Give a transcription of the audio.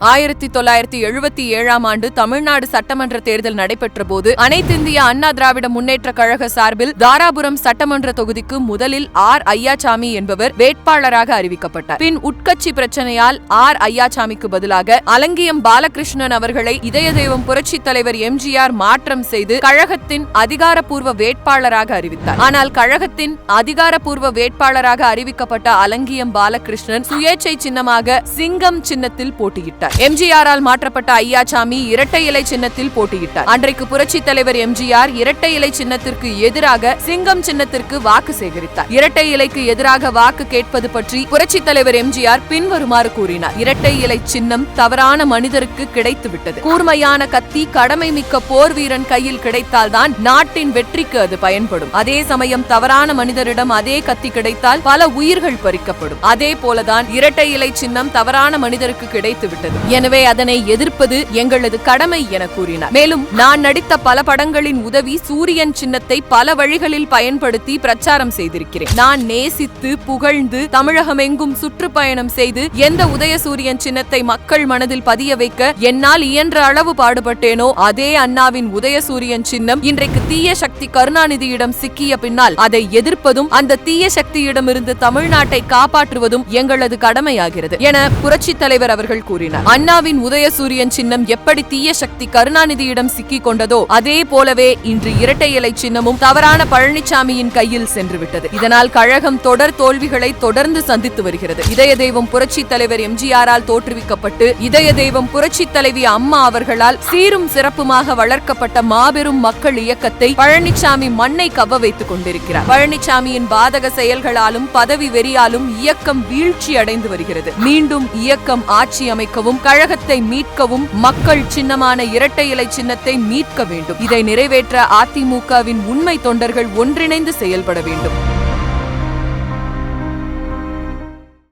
ஆயிரத்தி தொள்ளாயிரத்தி எழுபத்தி ஏழாம் ஆண்டு தமிழ்நாடு சட்டமன்ற தேர்தல் நடைபெற்ற போது அனைத்திந்திய அண்ணா திராவிட முன்னேற்ற கழக சார்பில் தாராபுரம் சட்டமன்ற தொகுதிக்கு முதலில் ஆர். ஐயாசாமி என்பவர் வேட்பாளராக அறிவிக்கப்பட்டார். பின் உட்கட்சி பிரச்சனையால் ஆர். ஐயாசாமிக்கு பதிலாக அலங்கியம் பாலகிருஷ்ணன் அவர்களை இதய தெய்வம் புரட்சி தலைவர் எம்ஜிஆர் மாற்றம் செய்து கழகத்தின் அதிகாரப்பூர்வ வேட்பாளராக அறிவித்தார். ஆனால் கழகத்தின் அதிகாரப்பூர்வ வேட்பாளராக அறிவிக்கப்பட்ட அலங்கியம் பாலகிருஷ்ணன் சுயேட்சை சின்னமாக சிங்கம் சின்னத்தில் போட்டியிட்டார். எம்ஜிஆரால் மாற்றப்பட்ட ஐயாசாமி இரட்டை இலை சின்னத்தில் போட்டியிட்டார். அன்றைக்கு புரட்சி தலைவர் எம்ஜிஆர் இரட்டை இலை சின்னத்திற்கு எதிராக சிங்கம் சின்னத்திற்கு வாக்கு சேகரித்தார். இரட்டை இலைக்கு எதிராக வாக்கு கேட்பது பற்றி புரட்சி தலைவர் எம்ஜிஆர் பின்வருமாறு கூறினார். இரட்டை இலை சின்னம் தவறான மனிதருக்கு கிடைத்து விட்டது கூர்மையான கத்தி கடமை மிக்க போர் வீரன் கையில் கிடைத்தால்தான் நாட்டின் வெற்றிக்கு அது பயன்படும். அதே சமயம் தவறான மனிதரிடம் அதே கத்தி கிடைத்தால் பல உயிர்கள் பறிக்கப்படும். அதே போலதான் இரட்டை இலை சின்னம் தவறான மனிதருக்கு கிடைத்துவிட்டது. விட்டது எனவே அதனை எதிர்ப்பது எங்களது கடமை என கூறினார். மேலும் நான் நடித்த பல படங்களின் உதவி சூரியன் சின்னத்தை பல வழிகளில் பயன்படுத்தி பிரச்சாரம் செய்திருக்கிறேன். நான் நேசித்து புகழ்ந்து தமிழகமெங்கும் சுற்றுப்பயணம் செய்து எந்த உதயசூரியன் சின்னத்தை மக்கள் மனதில் பதிய வைக்க என்னால் இயன்ற அளவு பாடுபட்டேனோ அதே அண்ணாவின் உதயசூரியன் சின்னம் இன்றைக்கு தீய சக்தி கருணாநிதியிடம் சிக்கிய பின்னால் அதை எதிர்ப்பதும் அந்த தீய சக்தியிடமிருந்து தமிழ்நாட்டை காப்பாற்றுவதும் எங்களது கடமையாகிறது என புரட்சித் தலைவர் அவர்கள் கூறினார். அண்ணாவின் உதயசூரியன் சின்னம் எப்படி தீய சக்தி கருணாநிதியிடம் சிக்கிக் கொண்டதோ அதே போலவே இன்று இரட்டை இலை சின்னமும் தவறான பழனிசாமியின் கையில் சென்றுவிட்டது. இதனால் கழகம் தொடர் தோல்விகளை தொடர்ந்து சந்தித்து வருகிறது. இதய தெய்வம் புரட்சி தலைவர் எம்ஜிஆரால் தோற்றுவிக்கப்பட்டு இதய தெய்வம் புரட்சி தலைவி அம்மா அவர்களால் சீரும் சிறப்புமாக வளர்க்கப்பட்ட மாபெரும் மக்கள் இயக்கத்தை பழனிசாமி மண்ணை கவ வைத்துக் கொண்டிருக்கிறார். பழனிசாமியின் பாதக செயல்களாலும் பதவி வெறியாலும் இயக்கம் வீழ்ச்சி அடைந்து வருகிறது. மீண்டும் இயக்கம் ஆட்சி அமைக்கவும் கழகத்தை மீட்கவும் மக்கள் சின்னமான இரட்டை இலை சின்னத்தை மீட்க வேண்டும். இதை நிறைவேற்ற அதிமுகவின் உண்மை தொண்டர்கள் ஒன்றிணைந்து செயல்பட வேண்டும்.